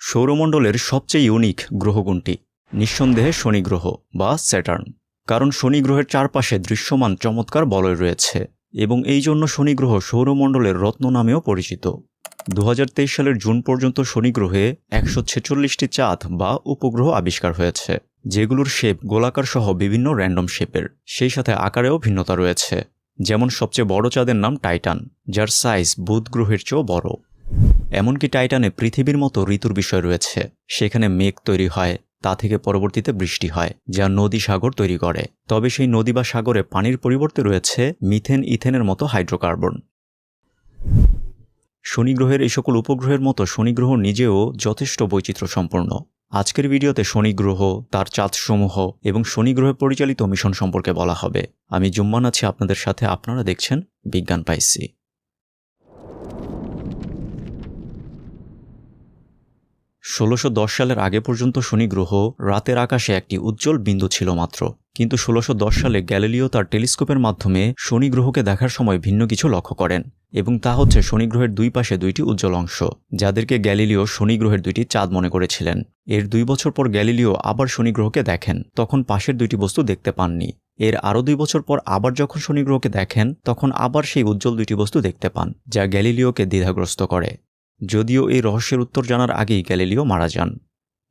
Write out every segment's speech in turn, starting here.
সৌরমণ্ডলের সবচেয়ে ইউনিক গ্রহগুণটি, নিঃসন্দেহে শনি গ্রহ বা স্যাটার্ন, কারণ শনি গ্রহের চারপাশে দৃশ্যমান চমৎকার বলয় রয়েছে এবং এই জন্য শনি গ্রহ সৌরমণ্ডলের রত্ন নামেও পরিচিত। দু হাজার তেইশ সালের জুন পর্যন্ত শনি গ্রহে একশো ছেচল্লিশটি চাঁদ বা উপগ্রহ আবিষ্কার হয়েছে, যেগুলোর শেপ গোলাকার সহ বিভিন্ন র্যান্ডম শেপের, সেই সাথে আকারেও ভিন্নতা রয়েছে। যেমন সবচেয়ে বড় চাঁদের নাম টাইটান, যার সাইজ বুধ গ্রহের চেয়েও বড়। এমনকি টাইটানে পৃথিবীর মতো ঋতুর বিষয় রয়েছে। সেখানে মেঘ তৈরি হয়, তা থেকে পরবর্তীতে বৃষ্টি হয়, যা নদী সাগর তৈরি করে। তবে সেই নদী বা সাগরে পানির পরিবর্তে রয়েছে মিথেন ইথেনের মতো হাইড্রোকার্বন। শনি গ্রহের এই সকল উপগ্রহের মতো শনি গ্রহ নিজেও যথেষ্ট বৈচিত্র্য সম্পন্ন আজকের ভিডিওতে শনি গ্রহ তার চাঁদসমূহ এবং শনি গ্রহে পরিচালিত মিশন সম্পর্কে বলা হবে। আমি জুম্মান আছি, আপনাদের সাথে আপনারা দেখছেন বিজ্ঞান পাইসি। ষোলোশো সালের আগে পর্যন্ত শনি গ্রহ রাতের আকাশে একটি উজ্জ্বল বিন্দু ছিল মাত্র। কিন্তু ষোলোশো সালে গ্যালিলিও তার টেলিস্কোপের মাধ্যমে শনি গ্রহকে দেখার সময় ভিন্ন কিছু লক্ষ্য করেন এবং তা হচ্ছে শনি গ্রহের দুই পাশে দুইটি উজ্জ্বল অংশ, যাদেরকে গ্যালিলিও শনি গ্রহের দুইটি চাঁদ মনে করেছিলেন। এর দুই বছর পর গ্যালিলিও আবার শনি গ্রহকে দেখেন, তখন পাশের দুইটি বস্তু দেখতে পাননি। এর আরও দুই বছর পর আবার যখন শনি গ্রহকে দেখেন, তখন আবার সেই উজ্জ্বল দুইটি বস্তু দেখতে পান, যা গ্যালিলিওকে দ্বিধাগ্রস্ত করে। যদিও এই রহস্যের উত্তর জানার আগেই গ্যালিলিও মারা যান।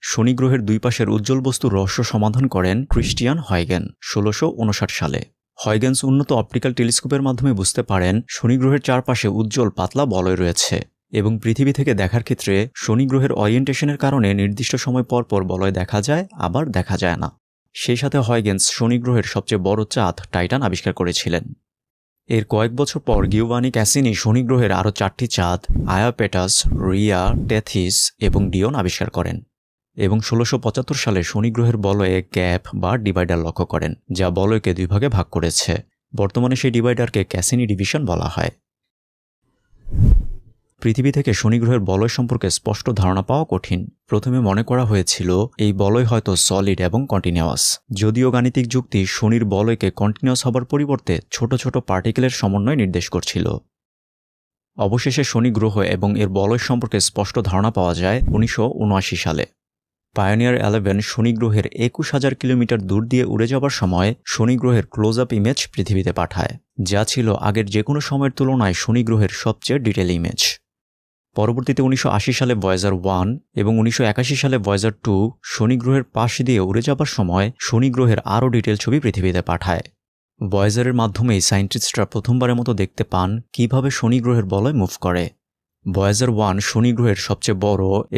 শনি গ্রহের দুই পাশের উজ্জ্বল বস্তুর রহস্য সমাধান করেন ক্রিস্টিয়ান হয়গেন ষোলোশো সালে। হয়গেন্স উন্নত অপটিক্যাল টেলিস্কোপের মাধ্যমে বুঝতে পারেন শনি গ্রহের চারপাশে উজ্জ্বল পাতলা বলয় রয়েছে এবং পৃথিবী থেকে দেখার ক্ষেত্রে শনি গ্রহের অরিয়েন্টেশনের কারণে নির্দিষ্ট সময় পর পর বলয় দেখা যায়, আবার দেখা যায় না। সেই সাথে হয়গেন্স শনি গ্রহের সবচেয়ে বড় চাঁদ টাইটান আবিষ্কার করেছিলেন। এর কয়েক বছর পর গিওবানি ক্যাসিনি শনি গ্রহের আরও চারটি চাঁদ, আয়াপেটাস, রিয়া, টেথিস এবং ডিওন আবিষ্কার করেন এবং ষোলোশো পঁচাত্তর সালে শনি গ্রহের বলয়ে গ্যাপ বা ডিভাইডার লক্ষ্য করেন, যা বলয়কে দুই ভাগে ভাগ করেছে। বর্তমানে সেই ডিভাইডারকে ক্যাসিনি ডিভিশন বলা হয়। পৃথিবী থেকে শনি গ্রহের বলয় সম্পর্কে স্পষ্ট ধারণা পাওয়া কঠিন। প্রথমে মনে করা হয়েছিল, এই বলয় হয়তো সলিড এবং কন্টিনিউয়াস যদিও গাণিতিক যুক্তি শনির বলয়কে কন্টিনিউয়াস হবার পরিবর্তে ছোট ছোট পার্টিকেলের সমন্বয় নির্দেশ করছিল। অবশেষে শনি গ্রহ এবং এর বলয় সম্পর্কে স্পষ্ট ধারণা পাওয়া যায় উনিশশো উনআশি সালে। পায়োনিয়ার অ্যালেভেন শনি গ্রহের একুশ হাজার কিলোমিটার দূর দিয়ে উড়ে যাবার সময় শনি গ্রহের ক্লোজ আপ ইমেজ পৃথিবীতে পাঠায়, যা ছিল আগের যে কোনো সময়ের তুলনায় শনি গ্রহের সবচেয়ে ডিটেল ইমেজ পরবর্তীতে উনিশশো আশি সালে ভয়েজার ওয়ান এবং উনিশশো একাশি সালে ভয়েজার টু শনি গ্রহের পাশ দিয়ে উড়ে যাবার সময় শনি গ্রহের আরও ডিটেল ছবি পৃথিবীতে পাঠায়। ভয়েজারের মাধ্যমেই সায়েন্টিস্টরা প্রথমবারের মতো দেখতে পান কীভাবে শনি গ্রহের বলয় মুভ করে। ভয়েজার ওয়ান শনি গ্রহের সবচেয়ে বড়